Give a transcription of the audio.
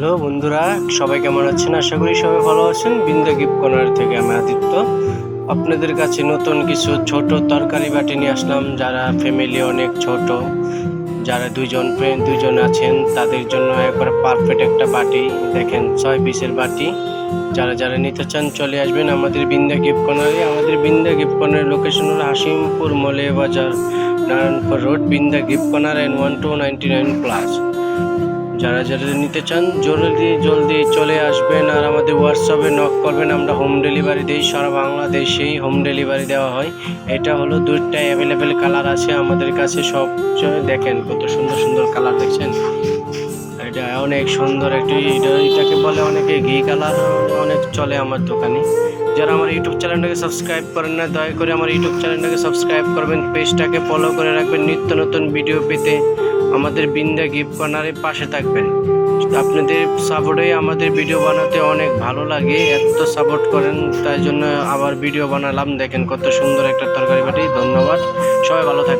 Hello বন্ধুরা, সবাই কেমন আছেন? আশা করি সবাই ভালো আছেন। বিন্দা গিফট থেকে আমি আদিত্য। আপনাদের কাছে নতুন কিছু ছোট তরকারি বাটি নিয়ে আসলাম। যারা ফ্যামিলি অনেক ছোট, যারা দুইজন ফ্রেন্ড দুইজন আছেন, তাদের জন্য একবার পারফেক্ট একটা বাটি। দেখেন, ছয় পিসের বাটি। যারা যারা নিতে চান, চলে আসবেন আমাদের বিন্দা গিফট কর্নারে। আমাদের বিন্দা গিফট কর্নারের লোকেশন হলো হাসিমপুর মলে বাজার Narayanpur road Binda gift corner N one two ninety nine plus যারা যারা নিতে চান, জলদি জলদি চলে আসবেন আর আমাদের হোয়াটসঅ্যাপে নক করবেন। আমরা হোম ডেলিভারি দিই, সারা বাংলাদেশেই হোম ডেলিভারি দেওয়া হয়। এটা হলো দুইটা অ্যাভেলেবেল কালার আছে আমাদের কাছে, সব দেখেন কত সুন্দর সুন্দর কালার দেখছেন। এটা অনেক সুন্দর একটি, এটা এটাকে বলে অনেকে ঘি কালার অনেক চলে আমার দোকানে। যারা আমার ইউটিউব চ্যানেলটাকে সাবস্ক্রাইব করেন না, দয়া করে আমার ইউটিউব চ্যানেলটাকে সাবস্ক্রাইব করবেন। পেজটাকে ফলো করে রাখবেন। নিত্য নতুন ভিডিও পেতে। আমাদের বিন্দা গিফট কর্নারের পাশে থাকবেন। আপনাদের সাপোর্টে আমাদের ভিডিও বানাতে অনেক ভালো লাগে, এত সাপোর্ট করেন, তাই জন্য আবার ভিডিও বানালাম। দেখেন কত সুন্দর একটা তরকারি বাটি, ধন্যবাদ। সবাই ভালো থাকবেন।